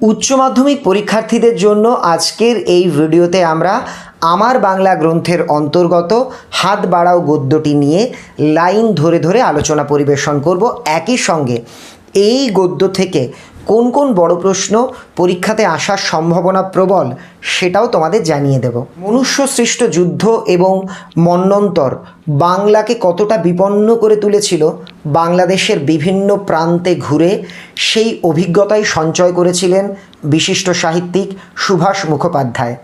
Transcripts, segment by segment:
উচ্চ মাধ্যমিক পরীক্ষার্থীদের জন্য আজকের এই ভিডিওতে আমরা আমার বাংলা গ্রন্থের অন্তর্গত হাত বাড়াও গদ্যটি নিয়ে লাইন ধরে ধরে আলোচনা পরিবেশন করব। একই সঙ্গে এই গদ্য থেকে কোন কোন বড় প্রশ্ন পরীক্ষাতে আসার সম্ভাবনা প্রবল সেটাও তোমাদের জানিয়ে দেব। মনুষ্য সৃষ্ট যুদ্ধ এবং মন্বন্তর বাংলাকে কতটা বিপন্ন করে তুলেছিল, বাংলাদেশের বিভিন্ন প্রান্তে ঘুরে সেই অভিজ্ঞতাই সঞ্চয় করেছিলেন বিশিষ্ট সাহিত্যিক সুভাষ মুখোপাধ্যায়।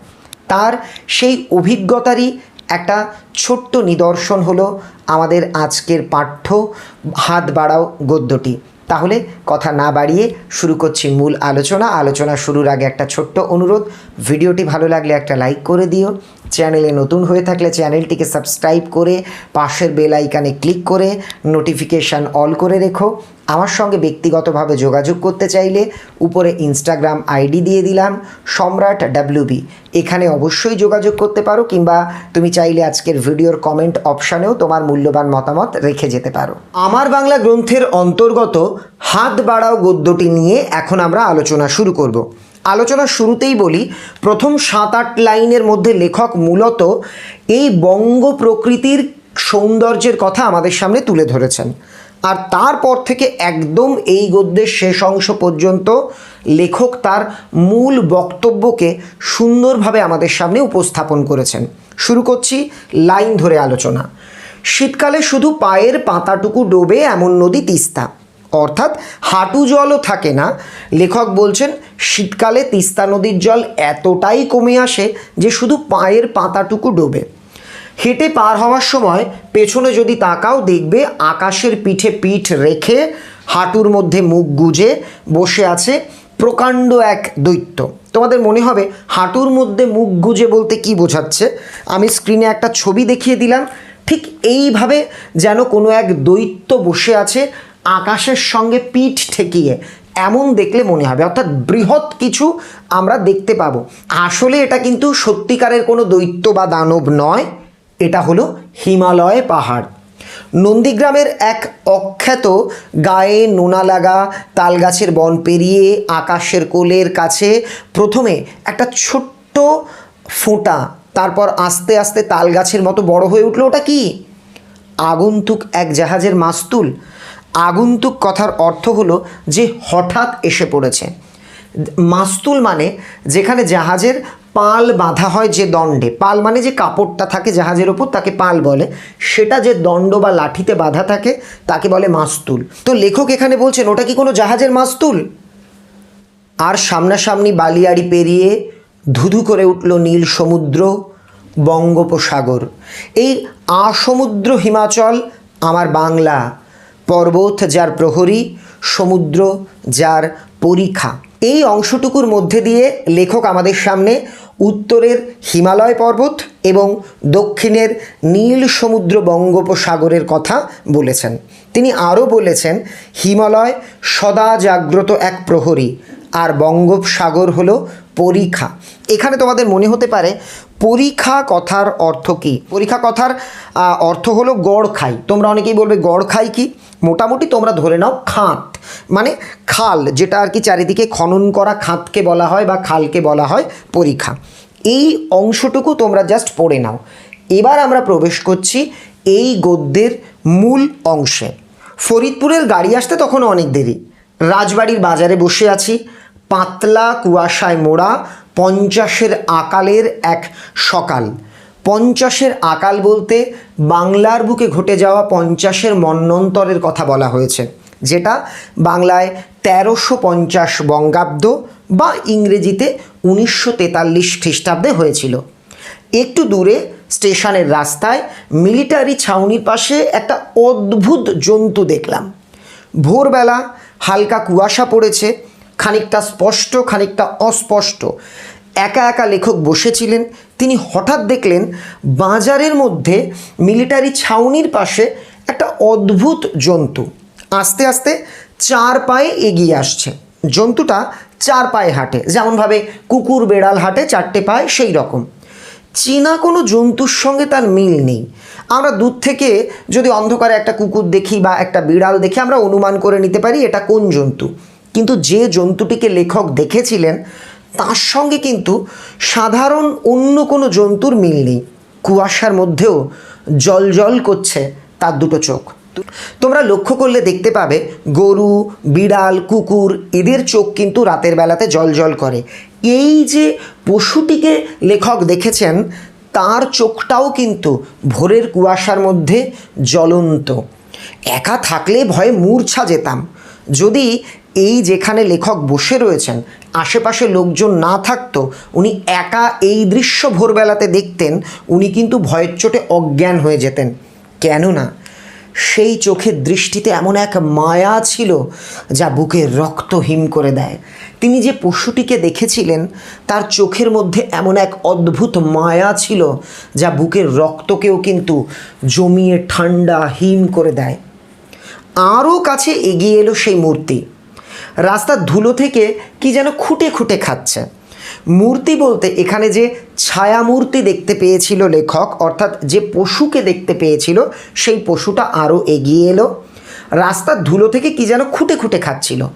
তার সেই অভিজ্ঞতারই একটা ছোট্ট নিদর্শন হলো আমাদের আজকের পাঠ্য হাত বাড়াও গদ্যটি। তাহলে কথা না বাড়িয়ে শুরু করছি মূল আলোচনা। আলোচনা শুরুর আগে একটা ছোট্ট অনুরোধ। ভিডিওটি ভালো লাগলে একটা লাইক করে দিও। চ্যানেলে নতুন হয়ে থাকলে চ্যানেলটিকে সাবস্ক্রাইব করে পাশের বেল আইকানে ক্লিক করে নোটিফিকেশান অল করে রেখো। আমার সঙ্গে ব্যক্তিগতভাবে যোগাযোগ করতে চাইলে উপরে ইনস্টাগ্রাম আইডি দিয়ে দিলাম, সম্রাট ডাব্লিউবি এখানে অবশ্যই যোগাযোগ করতে পারো কিংবা তুমি চাইলে আজকের ভিডিওর কমেন্ট অপশানেও তোমার মূল্যবান মতামত রেখে যেতে পারো। আমার বাংলা গ্রন্থের অন্তর্গত হাত বাড়াও গদ্যটি নিয়ে এখন আমরা আলোচনা শুরু করব। আলোচনা শুরুতেই বলি, প্রথম সাত আট লাইনের মধ্যে লেখক মূলত এই বঙ্গ প্রকৃতির সৌন্দর্যের কথা আমাদের সামনে তুলে ধরেছেন। আর তারপর থেকে একদম এই গদ্যের শেষ অংশ পর্যন্ত লেখক তার মূল বক্তব্যকে সুন্দরভাবে আমাদের সামনে উপস্থাপন করেছেন। শুরু করছি লাইন ধরে আলোচনা। শীতকালে শুধু পায়ের পাতাটুকু ডোবে এমন নদী তিস্তা। অর্থাৎ হাঁটু জলও থাকে না। লেখক বলছেন, শীতকালে তিস্তা নদীর জল এতটাই কমে আসে যে শুধু পায়ের পাতাটুকু ডোবে। হেঁটে পার হওয়ার সময় পেছনে যদি তাকাও দেখবে আকাশের পিঠে পিঠ রেখে হাঁটুর মধ্যে মুখ গুজে বসে আছে প্রকাণ্ড এক দৈত্য। তোমাদের মনে হবে হাঁটুর মধ্যে মুখ গুজে বলতে কি বোঝাচ্ছে? আমি স্ক্রিনে একটা ছবি দেখিয়ে দিলাম। ঠিক এইভাবে যেন কোনো এক দৈত্য বসে আছে আকাশের সঙ্গে পিঠ ঠেকিয়ে। এমন দেখলে মনে হবে। অর্থাৎ বৃহৎ কিছু আমরা দেখতে পাবো। আসলে এটা কিন্তু সত্যিকারের কোনো দৈত্য বা দানব নয়। এটা হলো হিমালয় পাহাড়। নন্দীগ্রামের এক অখ্যাত গায়ে নোনা লাগা, তালগাছের বন পেরিয়ে আকাশের কোলের কাছে প্রথমে একটা ছোট্ট ফোঁটা, তারপর আস্তে আস্তে তালগাছের মতো বড় হয়ে উঠল ওটা কি? আগন্তুক এক জাহাজের মাস্তুল। আগন্তুক কথার অর্থ হলো যে হঠাৎ এসে পড়েছে। মাস্তুল মানে যেখানে জাহাজের পাল বাঁধা হয় যে দণ্ডে, পাল মানে যে কাপড়টা থাকে জাহাজের ওপর, তাকে পাল বলে। সেটা যে দণ্ড বা লাঠিতে বাঁধা থাকে, তাকে বলে মাস্তুল। তো লেখক এখানে বলছেন, ওটা কি কোনো জাহাজের মাস্তুল? আর সামনাসামনি বালিয়াড়ি পেরিয়ে ধুধু করে উঠল নীল সমুদ্র, বঙ্গোপসাগর। এই আসমুদ্র হিমাচল আমার বাংলা পর্বত যার প্রহরী, সমুদ্র যার পরীক্ষা। এই অংশটুকুর মধ্যে দিয়ে লেখক আমাদের সামনে উত্তরের হিমালয় পর্বত এবং দক্ষিণের নীল সমুদ্র বঙ্গোপসাগরের কথা বলেছেন। তিনি আরও বলেছেন, হিমালয় সদা জাগ্রত এক প্রহরী, আর বঙ্গোপসাগর হলো পরীক্ষা। এখানে তোমাদের মনে হতে পারে, পরীক্ষা কথার অর্থ কী? পরীক্ষা কথার অর্থ হলো গড় খাই। তোমরা অনেকেই বলবে গড় খাই কি? মোটামুটি তোমরা ধরে নাও খাত মানে খাল, যেটা আর কি চারিদিকে খনন করা খাতকে বলা হয় বা খালকে বলা হয় পরীক্ষা। এই অংশটুকু তোমরা জাস্ট পড়ে নাও। এবার আমরা প্রবেশ করছি এই গদ্যের মূল অংশে। ফরিদপুরের গাড়ি আসতে তখন অনেক দেরি। রাজবাড়ির বাজারে বসে আছি। পাতলা কুয়াশায় মোড়া পঞ্চাশের আকালের এক সকাল। পঞ্চাশের আকাল বলতে বাংলার বুকে ঘটে যাওয়া পঞ্চাশের মন্বন্তরের কথা বলা হয়েছে, যেটা বাংলায় তেরোশো পঞ্চাশ বঙ্গাব্দ বা ইংরেজিতে উনিশশো তেতাল্লিশ খ্রিস্টাব্দে হয়েছিল। একটু দূরে, স্টেশনের রাস্তায়, মিলিটারি ছাউনির পাশে একটা অদ্ভুত জন্তু দেখলাম। ভোরবেলা হালকা কুয়াশা পড়েছে খানিকটা স্পষ্ট, খানিকটা অস্পষ্ট। একা একা লেখক বসেছিলেন, তিনি হঠাৎ দেখলেন বাজারের মধ্যে মিলিটারি ছাউনির পাশে একটা অদ্ভুত জন্তু। আস্তে আস্তে চার পায়ে এগিয়ে আসছে। জন্তুটা চার পায়ে হাঁটে। যেমনভাবে কুকুর বেড়াল হাঁটে, চারটে পায়ে সেই রকম। চেনা কোনো জন্তুর সঙ্গে তার মিল নেই। আমরা দূর থেকে যদি অন্ধকারে একটা কুকুর দেখি বা একটা বিড়াল দেখি, আমরা অনুমান করে নিতে পারি এটা কোন জন্তু। কিন্তু যে জন্তুটিকে লেখক দেখেছিলেন, তার সঙ্গে কিন্তু সাধারণ অন্য কোনো জন্তুর মিল নেই। কুয়াশার মধ্যেও জল জল করছে তার দুটো চোখ। তোমরা লক্ষ্য করলে দেখতে পাবে, গরু, বিড়াল, কুকুর, এদের চোখ কিন্তু রাতের বেলাতে জল জল করে। এই যে পশুটিকে লেখক দেখেছেন, তার চোখটাও কিন্তু ভোরের কুয়াশার মধ্যে জ্বলন্ত। একা থাকলে ভয়ে মূর্ছা যেতাম। যদি এই যেখানে লেখক বসে রয়েছেন, আশেপাশে লোকজন না থাকতো, উনি একা এই দৃশ্য ভোরবেলাতে দেখতেন, উনি কিন্তু ভয়ের চোটে অজ্ঞান হয়ে যেতেন। কেননা, সেই চোখের দৃষ্টিতে এমন এক মায়া ছিল যা বুকের রক্ত হিম করে দেয়। তিনি যে পশুটিকে দেখেছিলেন, তার চোখের মধ্যে এমন এক অদ্ভুত মায়া ছিল যা বুকের রক্তকেও কিন্তু জমিয়ে ঠান্ডা হিম করে দেয়। আরও কাছে এগিয়ে এলো সেই মূর্তি। রাস্তার ধুলো থেকে কি যেন খুঁটে খুঁটে খাচ্ছে। মূর্তি বলতে এখানে যে ছায়া মূর্তি দেখতে পেয়েছিল লেখক, অর্থাৎ যে পশুকে দেখতে পেয়েছিল, সেই পশুটা আরও এগিয়ে এলো। রাস্তার ধুলো থেকে কি যেন খুঁটে খুঁটে খাচ্ছিল।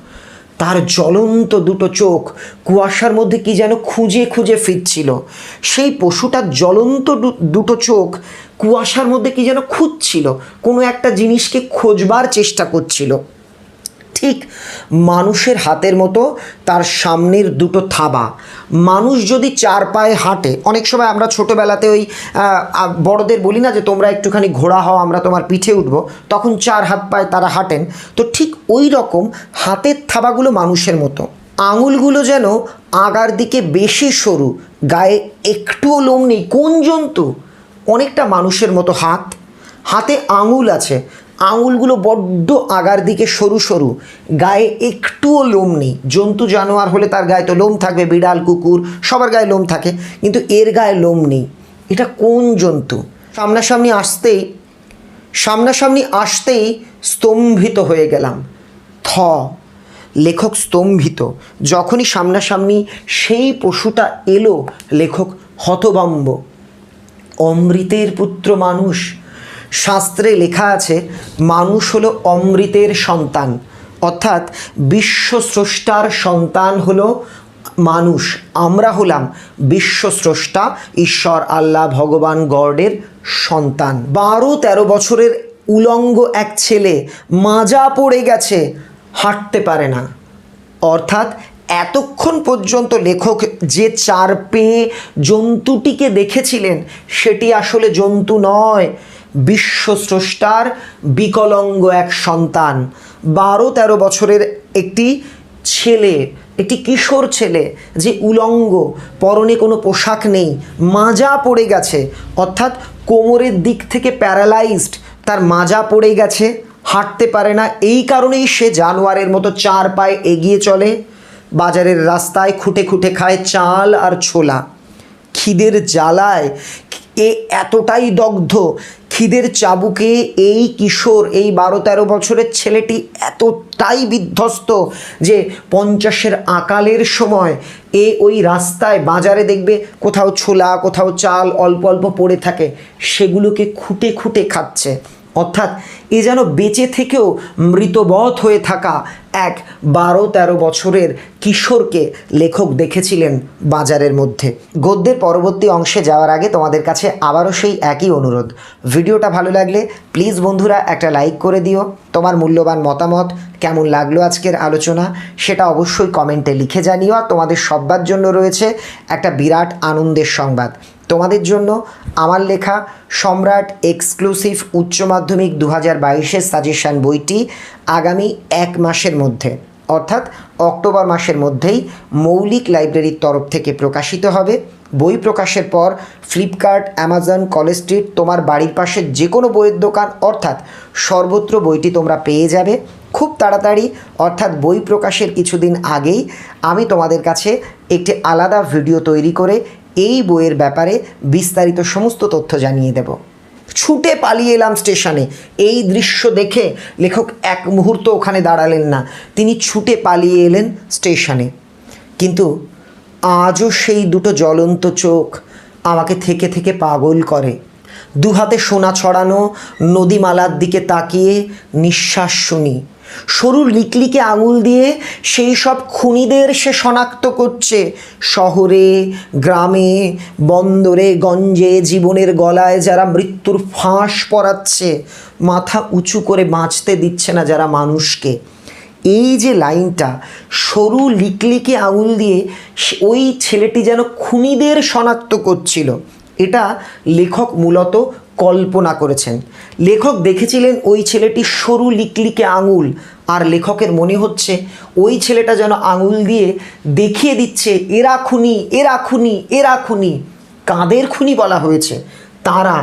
তার জ্বলন্ত দুটো চোখ কুয়াশার মধ্যে কি যেন খুঁজে খুঁজে ফিরছিল। সেই পশুটার জ্বলন্ত দুটো চোখ কুয়াশার মধ্যে কি যেন খুঁজছিল, কোনো একটা জিনিসকে খোঁজবার চেষ্টা করছিল। ঠিক মানুষের হাতের মতো তার সামনের দুটো থাবা। মানুষ যদি চার পায়ে হাঁটে, অনেক সময় আমরা ছোটোবেলাতে ওই বড়দের বলি না যে তোমরা একটুখানি ঘোড়া হও, আমরা তোমার পিঠে উঠবো, তখন চার হাত পায়ে তারা হাঁটেন। তো ঠিক ওই রকম হাতের থাবাগুলো মানুষের মতো। আঙুলগুলো যেন আগার দিকে বেশি সরু, গায়ে একটুও লোম নেই, কোন জন্তু? অনেকটা মানুষের মতো হাত। হাতে আঙুল আছে আঙুলগুলো বড্ড আগার দিকে সরু সরু। গায়ে একটুও লোম নেই। জন্তু জানোয়ার হলে তার গায়ে তো লোম থাকবে, বিড়াল, কুকুর, সবার গায়ে লোম থাকে, কিন্তু এর গায়ে লোম নেই। এটা কোন জন্তু? সামনাসামনি আসতেই সামনাসামনি আসতেই স্তম্ভিত হয়ে গেলাম। থ, লেখক স্তম্ভিত। যখনই সামনাসামনি সেই পশুটা এলো, লেখক হতবম্ব অমৃতের পুত্র মানুষ। শাস্ত্রে লেখা আছে, মানুষ হলো অমৃতের সন্তান। অর্থাৎ বিশ্ব স্রষ্টার সন্তান হলো মানুষ। আমরা হলাম বিশ্ব স্রষ্টা ঈশ্বর, আল্লাহ, ভগবান, গডের সন্তান। বারো তেরো বছরের উলঙ্গ এক ছেলে মাজা পড়ে গেছে, হাঁটতে পারে না। অর্থাৎ এতক্ষণ পর্যন্ত লেখক যে চার পেয়ে জন্তুটিকে দেখেছিলেন, সেটি আসলে জন্তু নয়। বিশ্ব স্রষ্টার বিকলঙ্গ এক সন্তান। বারো তেরো বছরের একটি ছেলে, একটি কিশোর ছেলে, যে উলঙ্গ, পরনে কোনো পোশাক নেই, মাজা পড়ে গেছে। অর্থাৎ কোমরের দিক থেকে প্যারালাইজড, তার মাজা পড়ে গেছে, হাঁটতে পারে না। এই কারণেই সে জানোয়ারের মতো চার পায়ে এগিয়ে চলে। বাজারের রাস্তায় খুঁটে খুঁটে খায় চাল আর ছোলা। খিদের জ্বালায় এ এতটাই দগ্ধ খিদের চাবুকে এই কিশোর, এই বারো তেরো বছরের ছেলেটি এতটাই বিধ্বস্ত যে পঞ্চাশের আকালের সময় এ ওই রাস্তায় বাজারে দেখবে কোথাও ছোলা, কোথাও চাল অল্প অল্প পড়ে থাকে, সেগুলোকে খুঁটে খুঁটে খাচ্ছে। অর্থাৎ এ যেন বেঁচে থেকেও মৃতবধ হয়ে থাকা এক বারো তেরো বছরের কিশোরকে লেখক দেখেছিলেন বাজারের মধ্যে। গদ্যের পরবর্তী অংশে যাওয়ার আগে তোমাদের কাছে আবারও সেই একই অনুরোধ। ভিডিওটা ভালো লাগলে প্লিজ বন্ধুরা একটা লাইক করে দিও। তোমার মূল্যবান মতামত, কেমন লাগল আজকের আলোচনা, সেটা অবশ্যই কমেন্টে লিখে জানিও। আর তোমাদের সব্বার জন্য রয়েছে একটা বিরাট আনন্দের সংবাদ। তোমাদের জন্য আমার লেখা সম্রাট এক্সক্লুসিভ উচ্চ মাধ্যমিক দু হাজার বাইশের সাজেশান বইটি আগামী এক মাসের মধ্যে, অর্থাৎ অক্টোবর মাসের মধ্যেই মৌলিক লাইব্রেরির তরফ থেকে প্রকাশিত হবে। বই প্রকাশের পর ফ্লিপকার্ট, অ্যামাজন কলেজ স্ট্রিট, তোমার বাড়ির পাশে যে কোনো বইয়ের দোকান, অর্থাৎ সর্বত্র বইটি তোমরা পেয়ে যাবে। খুব তাড়াতাড়ি, অর্থাৎ বই প্রকাশের কিছুদিন আগেই আমি তোমাদের কাছে একটি আলাদা ভিডিও তৈরি করে এই বইয়ের ব্যাপারে বিস্তারিত সমস্ত তথ্য জানিয়ে দেব। ছুটে পালিয়ে এলাম স্টেশনে। এই দৃশ্য দেখে লেখক এক মুহূর্ত ওখানে দাঁড়ালেন না। তিনি ছুটে পালিয়ে এলেন স্টেশনে। কিন্তু আজও সেই দুটো জ্বলন্ত চোখ আমাকে থেকে থেকে পাগল করে। দু হাতে সোনা ছড়ানো, নদীমালার দিকে তাকিয়ে নিঃশ্বাস শুনি। সরু লিকলিকে আঙুল দিয়ে সেই সব খুনিদের সে শনাক্ত করছে। শহরে, গ্রামে, বন্দরে, গঞ্জে, জীবনের গলায় যারা মৃত্যুর ফাঁস পরাচ্ছে, মাথা উঁচু করে বাঁচতে দিচ্ছে না যারা মানুষকে। এই যে লাইনটা, সরু লিকলিকে আঙুল দিয়ে ওই ছেলেটি যেন খুনিদের শনাক্ত করছিল। এটা লেখক মূলত কল্পনা করেছেন। লেখক দেখেছিলেন ওই ছেলেটি সরু লিকলিকে আঙুল, আর লেখকের মনে হচ্ছে ওই ছেলেটা যেন আঙুল দিয়ে দেখিয়ে দিচ্ছে, এরা খুনি এরা খুনি এরা খুনি। কাদের খুনি বলা হয়েছে? তারা,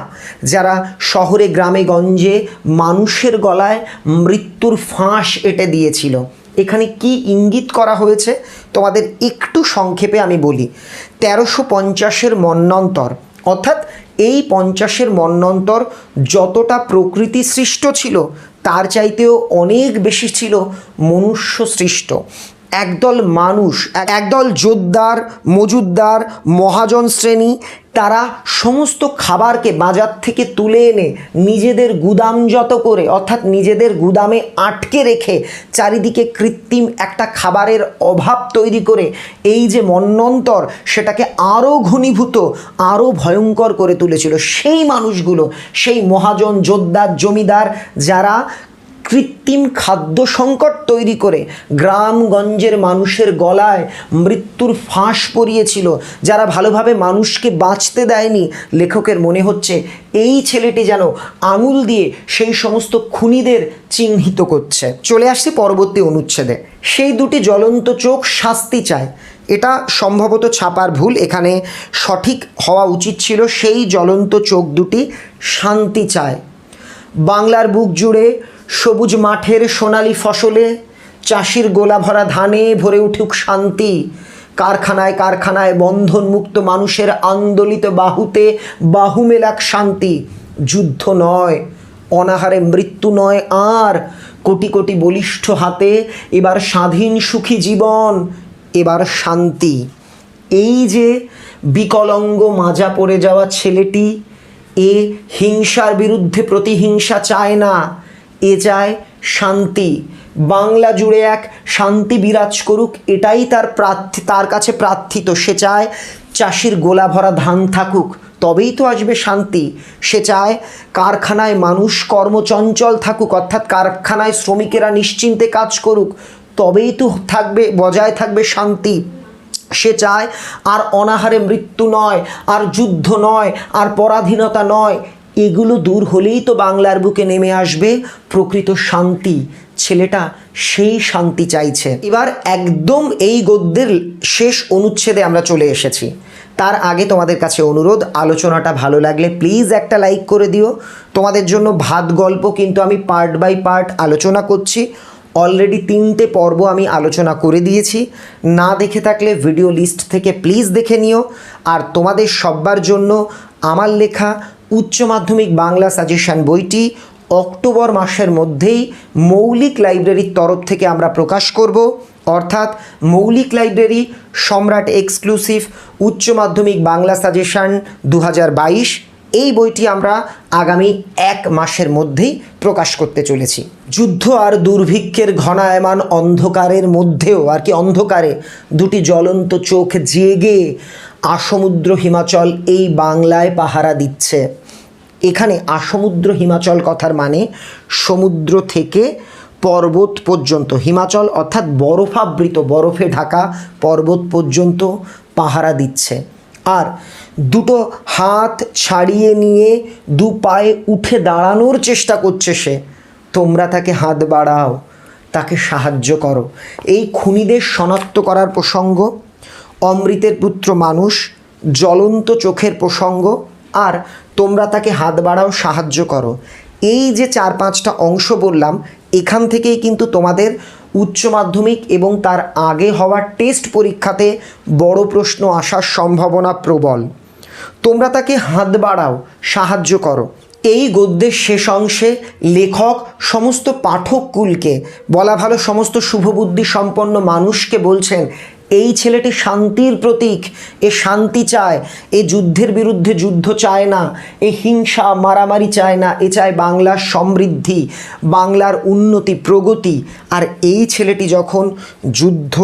যারা শহরে, গ্রামে, গঞ্জে মানুষের গলায় মৃত্যুর ফাঁস এঁটে দিয়েছিল। এখানে কি ইঙ্গিত করা হয়েছে? তোমাদের একটু সংক্ষেপে আমি বলি। তেরোশো পঞ্চাশের মন্নন্তর। অর্থাৎ এই পঞ্চাশের মন্নন্তর যতটা প্রকৃতি সৃষ্ট ছিল, তার চাইতেও অনেক বেশি ছিল মনুষ্য সৃষ্ট। একদল মানুষ, একদল জোরদার মজুদ্দার, মহাজন শ্রেণি, তারা সমস্ত খাবারকে বাজার থেকে তুলে এনে নিজেদের গুদামযত করে, অর্থাৎ নিজেদের গুদামে আটকে রেখে চারিদিকে কৃত্রিম একটা খাবারের অভাব তৈরি করে, এই যে মন্নন্তর, সেটাকে আরও ঘনীভূত আরও ভয়ঙ্কর করে তুলেছিল। সেই মানুষগুলো, সেই মহাজন, যোদ্ধার, জমিদার, যারা কৃত্রিম খাদ্য সংকট তৈরি করে গ্রামগঞ্জের মানুষের গলায় মৃত্যুর ফাঁস পরিয়েছিল যারা ভালোভাবে মানুষকে বাঁচতে দেয়নি, লেখকের মনে হচ্ছে এই ছেলেটি যেন আঙুল দিয়ে সেই সমস্ত খুনিদের চিহ্নিত করছে। চলে আসছে পরবর্তী অনুচ্ছেদে। সেই দুটি জ্বলন্ত চোখ শাস্তি চায়। এটা সম্ভবত ছাপার ভুল। এখানে সঠিক হওয়া উচিত ছিল সেই জ্বলন্ত চোখ দুটি শান্তি চায়। বাংলার বুক জুড়ে সবুজ মাঠের সোনালি ফসলে চাষির গোলা ভরা ধানে ভরে উঠুক শান্তি। কারখানায় কারখানায় বন্ধনমুক্ত মানুষের আন্দোলিত বাহুতে বাহু মেলাক শান্তি। যুদ্ধ নয়, অনাহারে মৃত্যু নয় আর। কোটি কোটি বলিষ্ঠ হাতে এবার স্বাধীন সুখী জীবন, এবার শান্তি। এই যে বিকলঙ্গ মাজা পড়ে যাওয়া ছেলেটি, এ হিংসার বিরুদ্ধে প্রতিহিংসা চায় না। এ চায় শান্তি। বাংলা জুড়ে এক শান্তি বিরাজ করুক, এটাই তার প্রার্থী, তার কাছে প্রার্থিত। সে চায় চাষির গোলা ভরা ধান থাকুক, তবেই তো আসবে শান্তি। সে চায় কারখানায় মানুষ কর্মচঞ্চল থাকুক, অর্থাৎ কারখানায় শ্রমিকেরা নিশ্চিন্তে কাজ করুক, তবেই তো থাকবে, বজায় থাকবে শান্তি। সে চায় আর অনাহারে মৃত্যু নয়, আর যুদ্ধ নয়, আর পরাধীনতা নয় এগুলো দূর হলেই তো বাংলার বুকে নেমে আসবে প্রকৃত শান্তি। ছেলেটা সেই শান্তি চাইছে। এবার একদম এই গদ্যের শেষ অনুচ্ছেদে আমরা চলে এসেছি। তার আগে তোমাদের কাছে অনুরোধ, আলোচনাটা ভালো লাগলে প্লিজ একটা লাইক করে দিও। তোমাদের জন্য ভাত গল্প কিন্তু আমি পার্ট বাই পার্ট আলোচনা করছি। অলরেডি তিনটে পর্ব আমি আলোচনা করে দিয়েছি। না দেখে থাকলে ভিডিও লিস্ট থেকে প্লিজ দেখে নিও। আর তোমাদের সব্বার জন্য আমার লেখা উচ্চ মাধ্যমিক বাংলা সাজেশান বইটি অক্টোবর মাসের মধ্যেই মৌলিক লাইব্রেরির তরফ থেকে আমরা প্রকাশ করব। অর্থাৎ মৌলিক লাইব্রেরি সম্রাট এক্সক্লুসিভ উচ্চ মাধ্যমিক বাংলা সাজেশান দু এই বইটি আমরা আগামী এক মাসের মধ্যেই প্রকাশ করতে চলেছি। যুদ্ধ আর দুর্ভিক্ষের ঘনায়মান অন্ধকারের মধ্যেও, আর কি অন্ধকারে, দুটি জ্বলন্ত চোখ জেগে আসমুদ্র হিমাচল এই বাংলায় পাহারা দিচ্ছে। এখানে আসমুদ্র হিমাচল কথার মানে সমুদ্র থেকে পর্বত পর্যন্ত। হিমাচল অর্থাৎ বরফাবৃত, বরফে ঢাকা পর্বত পর্যন্ত পাহারা দিচ্ছে। আর দুটো হাত ছাড়িয়ে নিয়ে দু পায়ে উঠে দাঁড়ানোর চেষ্টা করছে সে। তোমরা তাকে হাত বাড়াও, তাকে সাহায্য করো। এই খুনিদের শনাক্ত করার প্রসঙ্গ, অমৃতের পুত্র মানুষ, জ্বলন্ত চোখের প্রসঙ্গ, আর তোমরা তাকে হাত বাড়াও, সাহায্য করো। এই যে চার পাঁচটা অংশ বললাম, এখান থেকেই কিন্তু তোমাদের উচ্চ মাধ্যমিক এবং তার আগে হওয়া টেস্ট পরীক্ষাতে বড় প্রশ্ন আসার সম্ভাবনা প্রবল। তোমরা তাকে হাত বাড়াও, সাহায্য করো। এই গদ্যের শেষ অংশে লেখক সমস্ত পাঠককুলকে, বলা ভালো সমস্ত শুভবুদ্ধি সম্পন্ন মানুষকে বলছেন, এই ছেলেটি শান্তির প্রতীক, এ শান্তি চায়, এ যুদ্ধের বিরুদ্ধে যুদ্ধ চায় না, এ হিংসা, মারামারি চায় না, এ চায় বাংলার সমৃদ্ধি, বাংলার উন্নতি, প্রগতি। আর এই ছেলেটি যখন যুদ্ধ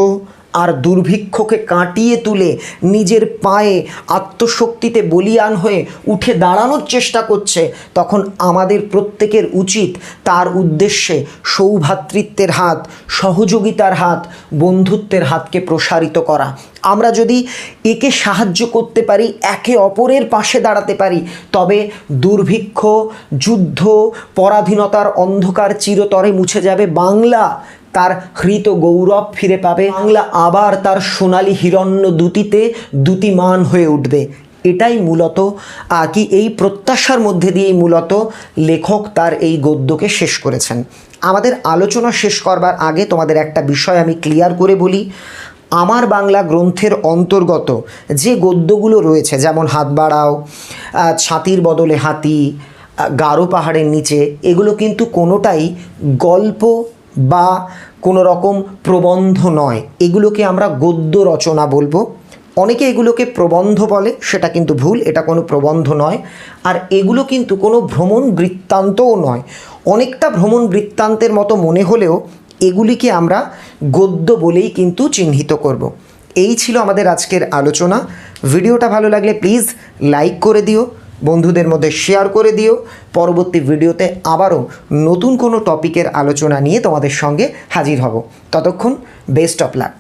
আর দুর্ভিক্ষকে কাটিয়ে তুলে নিজের পায়ে আত্মশক্তিতে বলিয়ান হয়ে উঠে দাঁড়ানোর চেষ্টা করছে, তখন আমাদের প্রত্যেকের উচিত তার উদ্দেশ্যে সৌভাতৃত্বের হাত, সহযোগিতার হাত, বন্ধুত্বের হাতকে প্রসারিত করা। আমরা যদি একে সাহায্য করতে পারি, একে অপরের পাশে দাঁড়াতে পারি, তবে দুর্ভিক্ষ, যুদ্ধ, পরাধীনতার অন্ধকার চিরতরে মুছে যাবে বাংলা। তার হৃত গৌরব ফিরে পাবে। বাংলা আবার তার সোনালী হিরণ্য দুতিতে দ্যুতিমান হয়ে উঠবে। এটাই মূলত কি এই প্রত্যাশার মধ্যে দিয়েই মূলত লেখক তার এই গদ্যকে শেষ করেছেন। আমাদের আলোচনা শেষ করবার আগে তোমাদের একটা বিষয় আমি ক্লিয়ার করে বলি। আমার বাংলা গ্রন্থের অন্তর্গত যে গদ্যগুলো রয়েছে, যেমন হাত বাড়াও ছাতির বদলে হাতি গারো পাহাড়ের নিচে, এগুলো কিন্তু কোনোটাই গল্প বা কোনো রকম প্রবন্ধ নয়। এগুলোকে আমরা গদ্য রচনা বলব। অনেকে এগুলোকে প্রবন্ধ বলে, সেটা কিন্তু ভুল, এটা কোনো প্রবন্ধ নয়। আর এগুলো কিন্তু কোনো ভ্রমণ বৃত্তান্তও নয়। অনেকটা ভ্রমণ বৃত্তান্তের মতো মনে হলেও এগুলিকে আমরা গদ্য বলেই কিন্তু চিহ্নিত করব। এই ছিল আমাদের আজকের আলোচনা। ভিডিওটা ভালো লাগলে প্লিজ লাইক করে দিও। বন্ধুদের মধ্যে শেয়ার করে দিও। পরবর্তী ভিডিওতে আবারও নতুন কোনো টপিকের আলোচনা নিয়ে তোমাদের সঙ্গে হাজির হব। ততক্ষণ বেস্ট অফ লাক